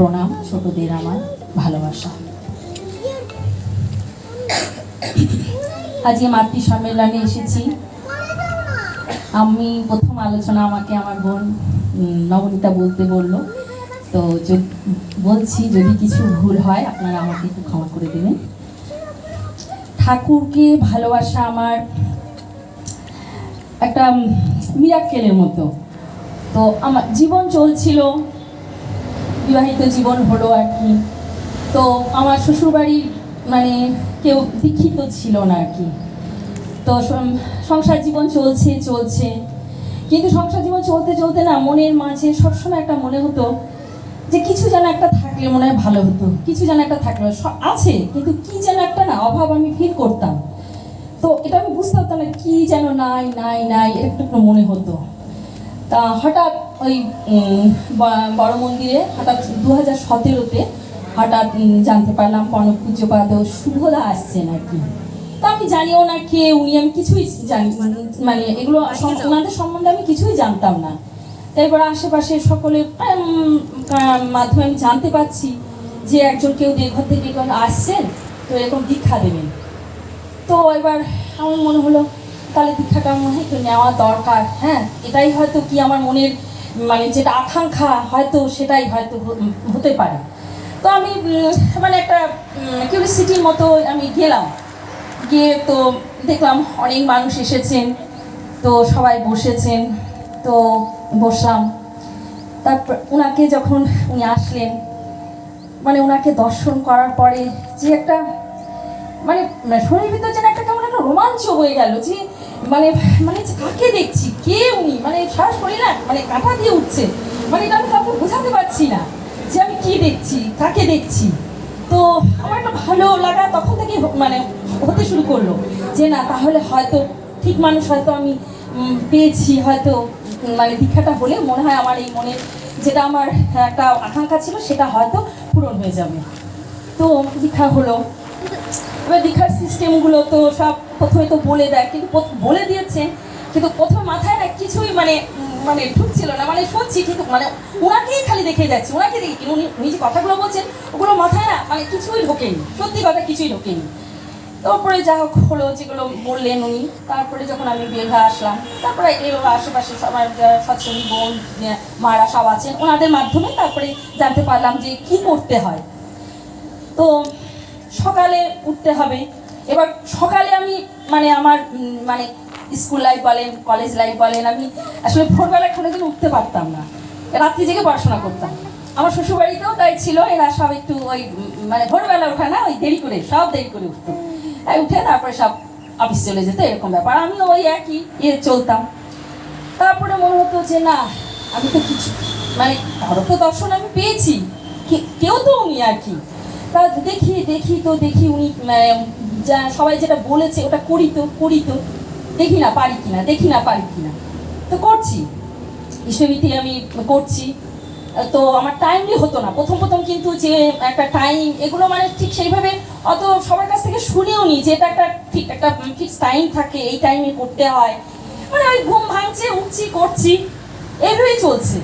প্রণাম ছোটদের আমার ভালোবাসা। আজকে মাতৃ সম্মেলনে এসেছি। আমি প্রথম আলোচনা আমাকে আমার বোন নবনীতা বলতে বলল। তো বলছি যদি কিছু ভুল হয় আপনারা আমাকে একটু ক্ষমা করে দেবেন। ঠাকুরকে ভালোবাসা আমার একটা মিরাক্কেলের মতো। তো আমার, জীবন চলছিল বিবাহিত জীবন হলো আর কি। তো আমার শ্বশুরবাড়ির মানে কেউ দীক্ষিত ছিল না আর কি। তো সংসার জীবন চলছে চলছে। কিন্তু সংসার জীবন চলতে চলতে না মনের মাঝে সবসময় একটা মনে হতো যে কিছু যেন একটা থাকলে মনে হয় ভালো হতো, কিছু যেন একটা থাকলে আছে, কিন্তু কি যেন একটা না অভাব আমি ফিল করতাম। তো এটা আমি বুঝতে পারতাম না কি যেন নাই নাই নাই এরকম একটা মনে হতো। তা হঠাৎ ওই বড় মন্দিরে হঠাৎ দু হাজার সতেরোতে হঠাৎ জানতে পারলাম পণব পূজ্যপাদ শুভদা আসছেন আর কি। তা আমি জানিও না কে, উনি আমি কিছুই জানি মানে এগুলো ওনাদের সম্বন্ধে আমি কিছুই জানতাম না। তারপর আশেপাশে সকলে মাধ্যমে আমি জানতে পারছি যে একজন কেউ দেঘর থেকে আসছেন, তো এরকম দীক্ষা দেবেন। তো এবার আমার মনে হলো, তাহলে দীক্ষাটা মনে হয় নেওয়া দরকার হ্যাঁ? এটাই হয়তো কি আমার মনের মানে যেটা আকাঙ্ক্ষা হয়তো সেটাই হয়তো হতে পারে। তো আমি মানে একটা কিউরিসিটির মতো আমি গেলাম। গিয়ে তো দেখলাম অনেক মানুষ এসেছেন, তো সবাই বসেছেন, তো বসলাম। তারপর ওনাকে যখন উনি আসলেন মানে ওনাকে দর্শন করার পরে যে একটা মানে শরীরের ভিতর যেন একটা কেমন একটা রোমাঞ্চ হয়ে গেল যে মানে মানে কাকে দেখছি? কে উনি? মানে সারা করি না? মানে কাঁটা দিয়ে উঠছে। মানে এটা আমি কাউকে বোঝাতে পারছি না যে আমি কি দেখছি, কাকে দেখছি। তো আমার একটা ভালো লাগা তখন থেকে মানে হতে শুরু করল যে না, তাহলে হয়তো ঠিক মানুষ হয়তো আমি পেয়েছি, হয়তো মানে দীক্ষাটা হলে মনে হয় আমার এই মনে যেটা আমার একটা আকাঙ্ক্ষা ছিল সেটা হয়তো পূরণ হয়ে যাবে। তো দীক্ষা হলো। এবার দীক্ষার সিস্টেমগুলো তো সব প্রথমে তো বলে দেয়, কিন্তু বলে দিয়েছে, কিন্তু প্রথমে মাথায় না কিছুই মানে মানে ঢুকছিল না মানে শুনছি কিন্তু মানে ওনাকেই খালি দেখে যাচ্ছি, ওনাকে দেখি কিন্তু উনি উনি যে কথাগুলো বলছেন, ওগুলো মাথায় না মানে কিছুই ঢোকেনি, সত্যি কথা কিছুই ঢোকেনি। তারপরে যা হোক হলো, যেগুলো বললেন উনি, তারপরে যখন আমি বের হয়ে আসলাম, তারপরে এর আশেপাশে সবার সৎসঙ্গী, বোন মারা সব আছেন, ওনাদের মাধ্যমে তারপরে জানতে পারলাম যে কি করতে হয়। তো সকালে উঠতে হবে। এবার সকালে আমি মানে আমার মানে স্কুল লাইফ বলেন কলেজ লাইফ বলেন, আমি আসলে ভোরবেলায় কোনোদিন উঠতে পারতাম না। রাত্রি জেগে পড়াশোনা করতাম। আমার শ্বশুরবাড়িতেও তাই ছিল, এরা সব একটু ওই মানে ভোরবেলা ওঠে না, ওই দেরি করে, সব দেরি করে উঠতো। এই উঠে তারপরে সব অফিস চলে যেত, এরকম ব্যাপার। আমি ওই একই ইয়ে চলতাম। তারপরে মনে হতো যে, না, আমি তো কিছু মানে কারও তো দর্শন আমি পেয়েছি। কেউ তো উনি আর কি। তা দেখি দেখি তো দেখি উনি মানে, যা সবাই যেটা বলেছে ওটা করি তো করি তো। দেখি না পারি কিনা দেখি না পারি কিনা। তো করছি। ইষ্টমিতি আমি করছি। তো আমার টাইমলি হতো না। প্রথম প্রথম কিন্তু যে একটা টাইম এগুলো মানে ঠিক সেইভাবে অত সবার কাছ থেকে শুনেও নি যে এটা একটা ঠিক একটা ফিক্স টাইম থাকে এই টাইমে করতে হয়। মানে ওই ঘুম ভাঙছে উঠছি করছি এইভাবেই চলছে।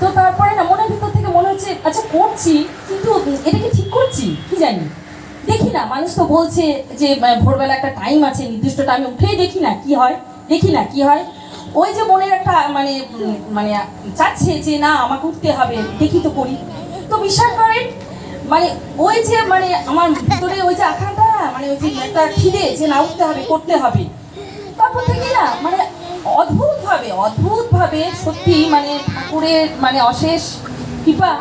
তো তারপরে না মনের ভিতর মনে হচ্ছে আচ্ছা করছি, কিন্তু এটা কি ঠিক করছি? কি জানি। দেখি না, মানুষ তো বলছে যে ভোরবেলা একটা টাইম আছে, নির্দিষ্ট টাইমে উঠেই দেখি না কি হয়, দেখি না কি হয়। ওই যে মনের একটা মানে মানে চাচ্ছে যে, না, আমাকে উঠতে হবে, দেখি তো করি। তো বিশ্বাস করেন মানে ওই যে মানে আমার ভিতরে ওই যে আকাঙ্ক্ষা মানে ওই যে একটা খিদে যে, না, উঠতে হবে, করতে হবে। তারপর থেকে না মানে অদ্ভুতভাবে অদ্ভুতভাবে অদ্ভুত সত্যি মানে ঠাকুরের মানে অশেষ কৃপা,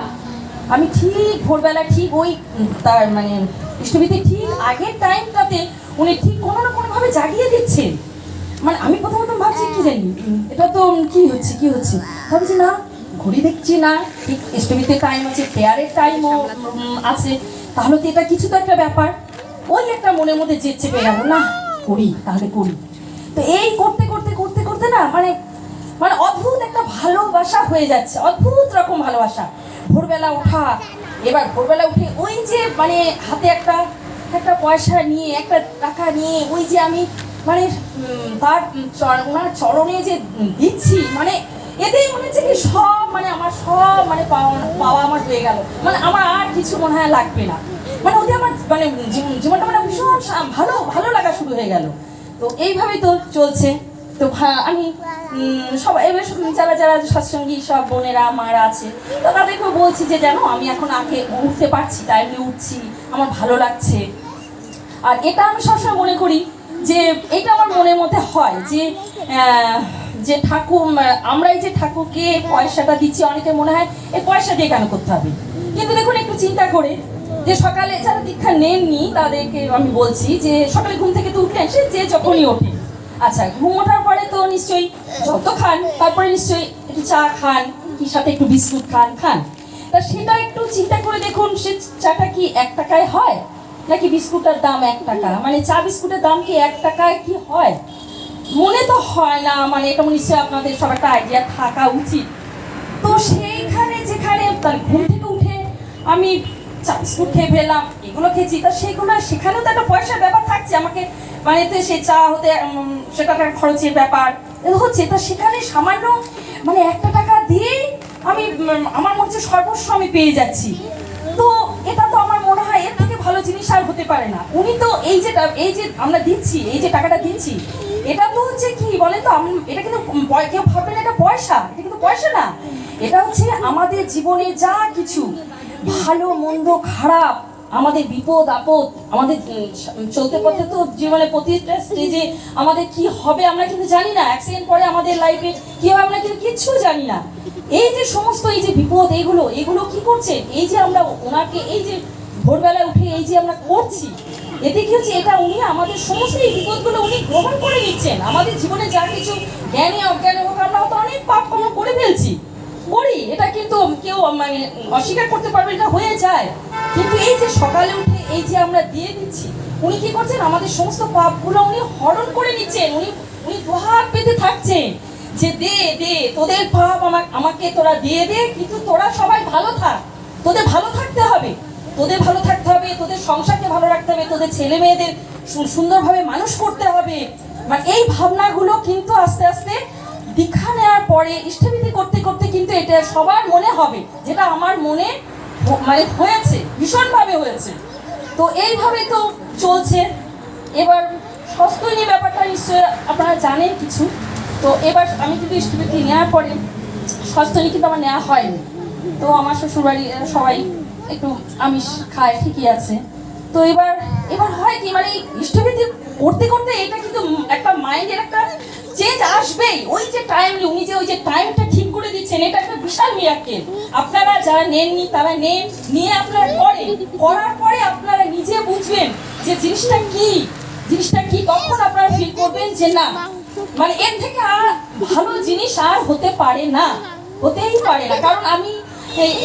আমি ঠিক ভোরবেলা, ঠিক ওই তার মানে ইষ্টভীতি ঠিক আগের টাইমটাতে উনি ঠিক কোনো না কোনোভাবে জাগিয়ে দিচ্ছেন। মানে আমি প্রথম প্রথম ভাবছি, কি জানি এটা তো কি হচ্ছে কি হচ্ছে? ভাবছি, না, ঘড়ি দেখছি না, ঠিক ইষ্টভীতির টাইম আছে পেয়ারের টাইমও আছে। তাহলে তো এটা কিছু তো একটা ব্যাপার। ওই একটা মনের মধ্যে জেদ চেপে গেল, না, করি, তাহলে করি। তো এই করতে করতে করতে করতে না মানে মানে অদ্ভুত একটা ভালোবাসা হয়ে যাচ্ছে, অদ্ভুত রকম ভালোবাসা। ভোরবেলা ওঠা। এবার ভোরবেলা উঠে ওই যে মানে হাতে একটা একটা পয়সা নিয়ে, একটা টাকা নিয়ে ওই যে আমি মানে তার ওনার চরণে যে দিচ্ছি মানে এতেই মনে হচ্ছে কি সব মানে আমার সব মানে পাওয়া পাওয়া আমার হয়ে গেল। মানে আমার আর কিছু মনে হয় লাগবে না। মানে ওতে আমার মানে জীবন- জীবনটা মানে ভীষণ ভালো ভালো লাগা শুরু হয়ে গেল। তো এইভাবেই তো চলছে। তো আমি সবাই, এবার যারা যারা সৎসঙ্গী, সব বোনেরা, মারা আছে, তো তাদেরকেও বলছি যে, জানো, আমি এখন আগে উঠতে পারছি টাইমলি উঠছি, আমার ভালো লাগছে। আর এটা আমি সবসময় মনে করি যে, এটা আমার মনের মধ্যে হয় যে যে ঠাকুর, আমরাই যে ঠাকুরকে পয়সাটা দিচ্ছি অনেকে মনে হয় এই পয়সা দিয়ে কেন করতে হবে? কিন্তু দেখুন, একটু চিন্তা করে যে, সকালে যারা দীক্ষা নেননি, তাদেরকে আমি বলছি যে, সকালে ঘুম থেকে তো উঠলেন, সে যে যখনই ওঠে। আচ্ছা ঘুম ওঠার পরে তো নিশ্চয়ই যত খান, তারপরে নিশ্চয়ই একটু চা খান, কি সাথে একটু বিস্কুট খান খান। তা সেটা একটু চিন্তা করে দেখুন, সে চাটা কি এক টাকায় হয়, নাকি বিস্কুটের দাম এক টাকা? মানে চা বিস্কুটের দাম কি এক টাকায় কি হয়? মনে তো হয় না মানে এটা নিশ্চয়ই আপনাদের সব একটা আইডিয়া থাকা উচিত। তো সেইখানে যেখানে তার ঘুম থেকে উঠে আমি চা বিস্কুট খেয়ে ফেললাম, এগুলো খেয়েছি। তা সেগুলো, সেখানেও তো একটা পয়সার ব্যাপার থাকছে, আমাকে মানে তো সে চা হতে সেটা খরচের ব্যাপার। হচ্ছে, তা সেখানে সামান্য মানে একটা টাকা দিয়েই আমি আমার মনে হচ্ছে সর্বস্ব আমি পেয়ে যাচ্ছি। তো এটা তো আমার মনে হয় এর থেকে ভালো জিনিস আর হতে পারে না। উনি তো এই যে এই যে আমরা দিচ্ছি, এই যে টাকাটা দিচ্ছি, এটা তো হচ্ছে কি বলেন তো এটা কিন্তু কেউ ভাববেন এটা পয়সা, এটা কিন্তু পয়সা না। এটা হচ্ছে আমাদের জীবনে যা কিছু ভালো, মন্দ, খারাপ, আমাদের বিপদ, আপদ, আমাদের চলতে পথে তো জীবনে প্রতিটা স্টেজে আমাদের কি হবে আমরা কিন্তু জানি না। অ্যাক্সিডেন্ট পরে আমাদের লাইফে কি হবে আমরা কিন্তু কিচ্ছু জানি না। এই যে সমস্ত এই যে বিপদ, এগুলো এগুলো কি করছে? এই যে আমরা ওনাকে, এই যে ভোরবেলায় উঠে এই যে আমরা করছি, এতে কি হচ্ছে? এটা উনি আমাদের সমস্ত এই বিপদগুলো উনি গ্রহণ করে নিচ্ছেন। আমাদের জীবনে যা কিছু জ্ঞানে, অজ্ঞানে হোক, আমরা হয়তো অনেক পাপ কর্ম করে ফেলছি। করি, এটা কিন্তু কেউ মানে অস্বীকার করতে পারবে এটা হয়ে যায়। কিন্তু এই যে সকালে উঠে এই যে আমরা দিয়ে দিচ্ছি, উনি কি করছেন? আমাদের সমস্ত পাপগুলো উনি হরণ করে নিচ্ছেন। উনি উনি দুহাত পেতে থাকছেন যে দে দে, তোদের পাপ আমাকে আমাকে তোরা দিয়ে দে, কিন্তু তোরা সবাই ভালো থাক। তোদের ভালো থাকতে হবে। তোদের ভালো থাকতে হবে, তোদের সংসারকে ভালো রাখতে হবে, তোদের ছেলে মেয়েদের সুন্দরভাবে মানুষ করতে হবে। মানে এই ভাবনাগুলো কিন্তু আস্তে আস্তে দীক্ষা নেওয়ার পরে ইষ্টবিধি করতে করতে কিন্তু এটা সবার মনে হবে, যেটা আমার মনে মানে হয়েছে, ভীষণভাবে হয়েছে। তো এইভাবে তো চলছে। এবার স্বাস্থ্য ব্যাপারটা নিশ্চয়ই আপনারা জানেন কিছু। তো এবার আমি কিন্তু ইষ্টবিধি নেওয়ার পরে নিয়ে কিন্তু আমার নেওয়া হয়নি। তো আমার শ্বশুরবাড়ি সবাই একটু আমিষ খায়, ঠিকই আছে। তো এবার এবার হয় কি মানে এই করতে করতে এটা কিন্তু একটা মাইন্ডের একটা চেঞ্জ আসবেই। ওই যে টাইম উনি যে ওই যে টাইমটা ঠিক করে দিচ্ছেন, এটা একটা বিশাল মিরাক্কেল আপনারা যারা নেননি, তারা নেন, নিয়ে আপনারা করেন। করার পরে আপনারা নিজে বুঝবেন যে জিনিসটা কি। জিনিসটা কি? তখন আপনারা ফিল করবেন যে না মানে এর থেকে আর ভালো জিনিস আর হতে পারে না। হতেই পারে না। কারণ আমি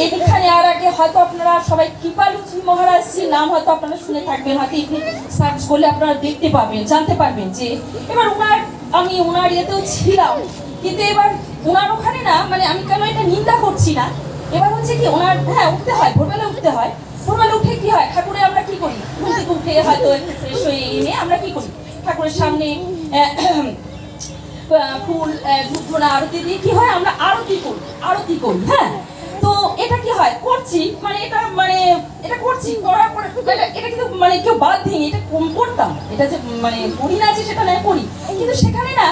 এখানে আর আগে হয়তো আপনারা সবাই কৃপালুচি মহারাজজির নাম হয়তো আপনারা শুনে থাকবেন, হয়তো এখানে সার্চ করলে আপনারা দেখতে পাবেন, জানতে পারবেন যে এবার ওনার আমি ওনার ইয়েতেও ছিলাম। কিন্তু এবার ওনার ওখানে না মানে আমি কেন এটা নিন্দা করছি না? এবার হচ্ছে কি ওনার হ্যাঁ উঠতে হয় ভোরবেলা উঠতে হয়। ভোরবেলা উঠে কি হয়? ঠাকুরে আমরা কি করি? ঘুম থেকে উঠে হয়তো ফ্রেশ হয়ে এনে আমরা কি করি? ঠাকুরের সামনে ফুল আহ, ধূপ আরতি দিয়ে কি হয়? আমরা আরতি করি আরতি করি হ্যাঁ? এটা কি হয়? করছি মানে এটা মানে এটা করছি, করার পরে এটা কিন্তু মানে কেউ বাদ দিই এটা করতাম। এটা যে মানে করি না যে, সেটা না করি। কিন্তু সেখানে না,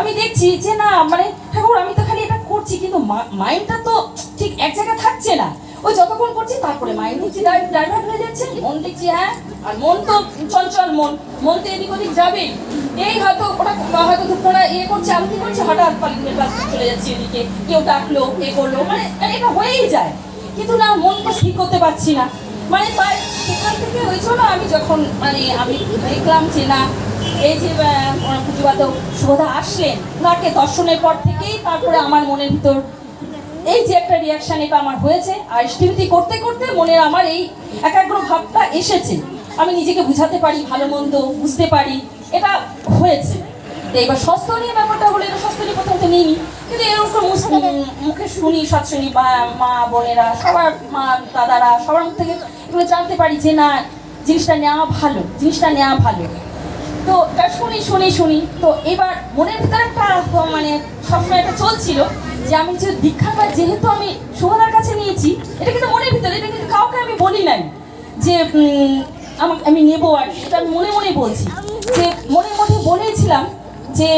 আমি দেখছি যে না মানে ঠাকুর, আমি তো খালি এটা করছি, কিন্তু মাইন্ডটা তো ঠিক এক জায়গায় থাকছে না। ওই যতক্ষণ করছি তারপরে মাইন্ড দেখছি ডাইভার্ট হয়ে যাচ্ছে। মন দেখছি হ্যাঁ? আর মন তো চঞ্চল মন। মন তো এদিক ওদিক যাবেই। এই হয়তো ওটা হয়তো দুপুরা ইয়ে করছে আরতি করছে? হঠাৎ পালিয়ে ক্লাস চলে যাচ্ছি এদিকে। কেউ ডাকলো, এ করল মানে মানে এটা হয়েই যায়। কিন্তু না, মন তো স্থির করতে পারছি না। মানে তাই সেখান থেকে ওই জন্য আমি যখন মানে আমি দেখলাম যে না, এই যে পুজোবাদক সুবোধা আসলেন ওনাকে দর্শনের পর থেকেই তারপরে আমার মনের ভিতর এই যে একটা রিয়াকশন এটা আমার হয়েছে আর স্টিমতি করতে করতে মনের আমার এই একাগ্র ভাবটা এসেছে। আমি নিজেকে বুঝাতে পারি ভালো মন্দ বুঝতে পারি এটা হয়েছে। এবার স্বাস্থ্য নিয়ে ব্যাপারটা হলো এটা স্বাস্থ্য নিয়ে প্রথমত নিইনি কিন্তু এরকম মুখে শুনি সৎসঙ্গী বা মা বোনেরা সবার মা দাদারা সবার মুখ থেকে এগুলো জানতে পারি যে না জিনিসটা নেওয়া ভালো জিনিসটা নেওয়া ভালো। তো তা শুনি শুনি শুনি তো এবার মনের ভিতরে একটা মানে সবসময় একটা চলছিল। যে আমি যে দীক্ষাটা যেহেতু আমি সুমনার কাছে নিয়েছি, এটা কিন্তু মনের ভিতরে, এটা কিন্তু কাউকে আমি বলি নাই যে আমাকে আমি নেব আর। এটা আমি মনে মনে বলছি যে মনের মধ্যে বলেছিলাম যে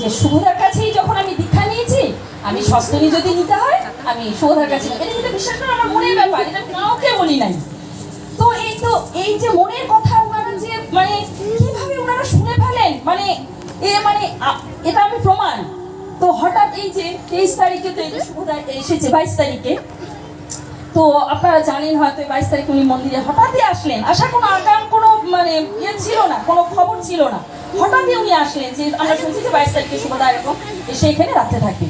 যে সুভদার কাছেই যখন আমি দীক্ষা নিয়েছি, আমি সস্তনী যদি নিতে হয়, আমি সুভদার কাছে। এটা কিন্তু বিশ্বাস করে আমার মনের ব্যাপার, এটা কাউকে বলি নাই তো এই তো, এই যে মনের কথা ওনারা যে মানে কীভাবে ওনারা শুনে ফেলেন মানে এ মানে এটা আমি প্রমাণ তো হঠাৎ এই যে তেইশ তারিখে তো এই যে এসেছে, বাইশ তারিখে। তো আপনারা জানেন হয়তো বাইশ তারিখ উনি মন্দিরে হঠাৎই আসলেন। আসার কোনো আগাম কোনো মানে ইয়ে ছিল না, কোনো খবর ছিল না। হঠাৎই উনি আসলেন যে আমরা শুনছি যে বাইশ তারিখে শুভদা এরকম, এসে এখানে রাখতে থাকবে।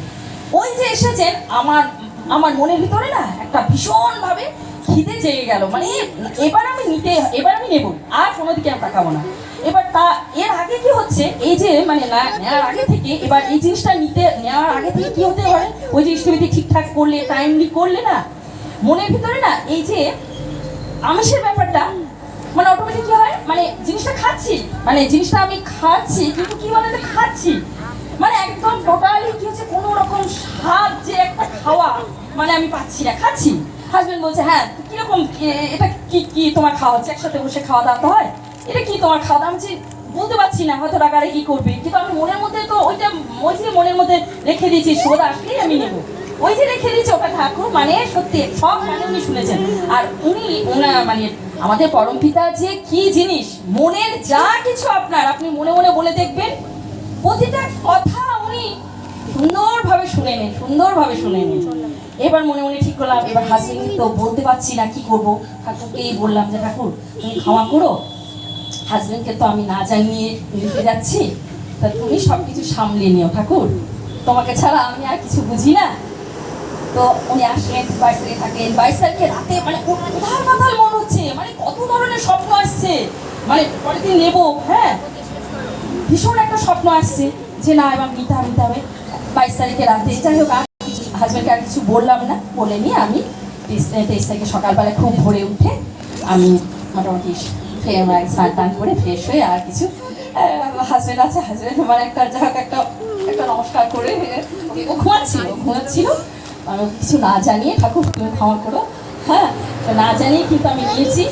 ওই যে এসেছেন, আমার আমার মনের ভিতরে না একটা ভীষণভাবে খিদে জেগে গেল। মানে এবার আমি নিতে, এবার আমি নেব, আর কোনো দিকে আমি তাকাবো না। এবার তা, এর আগে কি হচ্ছে? এই যে মানে নেওয়ার আগে থেকে এবার এই জিনিসটা নিতে নেওয়ার আগে থেকে কি হতে পারে? ওই জিনিসটা যদি ঠিকঠাক করলে টাইমলি করলে না, মনের ভিতরে না, এই যে আমিষের ব্যাপারটা মানে অটোমেটিক কি হয়? মানে জিনিসটা খাচ্ছি মানে জিনিসটা আমি খাচ্ছি, কিন্তু কি বলে খাচ্ছি? মানে একদম টোটালি কি হচ্ছে? কোনো রকম স্বাদ যে একটা খাওয়া মানে আমি পাচ্ছি না, খাচ্ছি। হাজবেন্ড বলছে হ্যাঁ কীরকম এটা কি কি তোমার খাওয়া হচ্ছে? একসাথে বসে খাওয়া দাওয়া তো হয়? এটা কি তোমার খাওয়া? দাওয়া আমি বলতে পারছি না হয়তো টাকারে কি করবে। কিন্তু আমি মনের মধ্যে তো ওইটা ওই যে মনের মধ্যে রেখে দিয়েছি সোদা আসলেই আমি নেব। ওই যে রেখে দিয়েছে ওটা ঠাকুর মানে সত্যি সব মানে উনি শুনেছেন। আর উনি, ওনা মানে আমাদের পরম পিতা যে কি জিনিস, মনের যা কিছু আপনার, আপনি মনে মনে বলে দেখবেন, প্রতিটা কথা উনি সুন্দরভাবে শুনে নেন, সুন্দরভাবে শুনে নেন। এবার মনে মনে ঠিক করলাম, এবার হাজবেন্ড তো বলতে পারছি না কি করব। ঠাকুরকেই বললাম যে, ঠাকুর, তুমি ক্ষমা করো হাজবেন্ডকে তো আমি না জানিয়ে নিতে যাচ্ছি, তা তুমি সব কিছু সামলে নিও ঠাকুর। তোমাকে ছাড়া আমি আর কিছু বুঝি না। তো উনি আসলেন বাইশ তারিখে থাকেন বাইশ তারিখে রাতে মানে উধার মাথাল মন হচ্ছে মানে কত ধরনের স্বপ্ন আসছে। মানে পরের দিন নেব হ্যাঁ। ভীষণ একটা স্বপ্ন আসছে যে না, এবার নিতে হবে নিতে হবে। বাইশ তারিখে রাতে, যাই হোক, আর কিছু হাজব্যান্ডকে আর কিছু বললাম না। বলে নিয়ে আমি তেইশ তারিখে সকালবেলায় খুব ভোরে উঠে আমি মোটামুটি স্নান টান করে ফ্রেশ হয়ে আর কিছু হাজব্যান্ড আছে হাজব্যান্ড আমার একটা হোক একটা একটা নমস্কার করে ও ঘুমাচ্ছিল ঘুমাচ্ছিল। আমি কিছু না জানিয়ে ঠাকুর তুমি ক্ষমা করো। হ্যাঁ না জানিয়ে কিন্তু আমি নিয়েছি।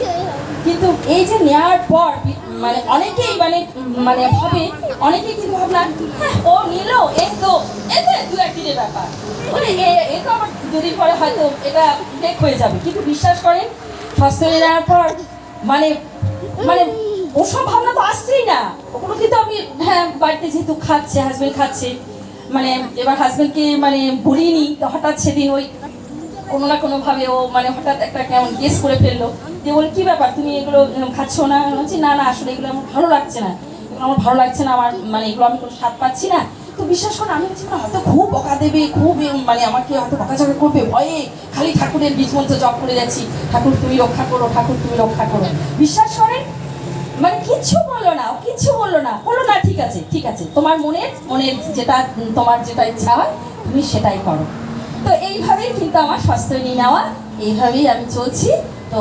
কিন্তু এই যে নেওয়ার পর মানে অনেকেই মানে মানে ভাবে, অনেকেই কিন্তু ভাবনা হ্যাঁ ও নিল এই তো এই তো দু একদিনের ব্যাপার। মানে এ- তো আমার দুদিন পরে হয়তো এটা ব্রেক হয়ে যাবে। কিন্তু বিশ্বাস করেন, স্বাস্থ্য নেওয়ার পর মানে মানে ওসব ভাবনা তো আসছেই না। ওগুলো কিন্তু আমি হ্যাঁ বাড়িতে যেহেতু খাচ্ছে হাজবেন্ড খাচ্ছে মানে এবার হাজবেন্ডকে মানে বলিনি হঠাৎ সেদিন ওই কোনো না কোনো ভাবে ও মানে হঠাৎ একটা কেমন গেস করে ফেলল। যে বল, কি ব্যাপার? তুমি এগুলো খাচ্ছ না? বলছি, না না, আসলে এগুলো আমার ভালো লাগছে না। এগুলো আমার ভালো লাগছে না, আমার মানে এগুলো আমি কোনো স্বাদ পাচ্ছি না। বিশ্বাস করে, আমি না হয়তো খুব বকা দেবে, খুব মানে আমাকে হয়তো বকাঝকা করবে, ভয়ে খালি ঠাকুরের বীজ মন্ত্র জপ করে যাচ্ছি। ঠাকুর, তুমি রক্ষা করো, ঠাকুর, তুমি রক্ষা করো। বিশ্বাস করেন মানে কিচ্ছু বলল না কিচ্ছু বলল না। বলল, না, ঠিক আছে ঠিক আছে। তোমার মনের মনের যেটা, তোমার যেটা ইচ্ছা হয়, তুমি সেটাই করো। তো এইভাবেই কিন্তু আমার স্বাস্থ্য নিয়ে নেওয়া, এইভাবেই আমি চলছি। তো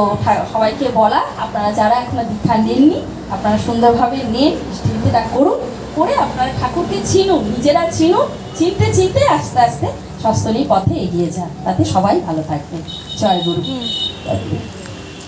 সবাইকে বলা, আপনারা যারা এখনও দীক্ষা নেননি, আপনারা সুন্দরভাবে নেন চিন্তাটা করুন। করে আপনারা ঠাকুরকে চিনুন, নিজেরা চিনুন, চিনতে চিনতে আস্তে আস্তে স্বাস্থ্য পথে এগিয়ে যান। তাতে সবাই ভালো থাকবে জয় গুরু।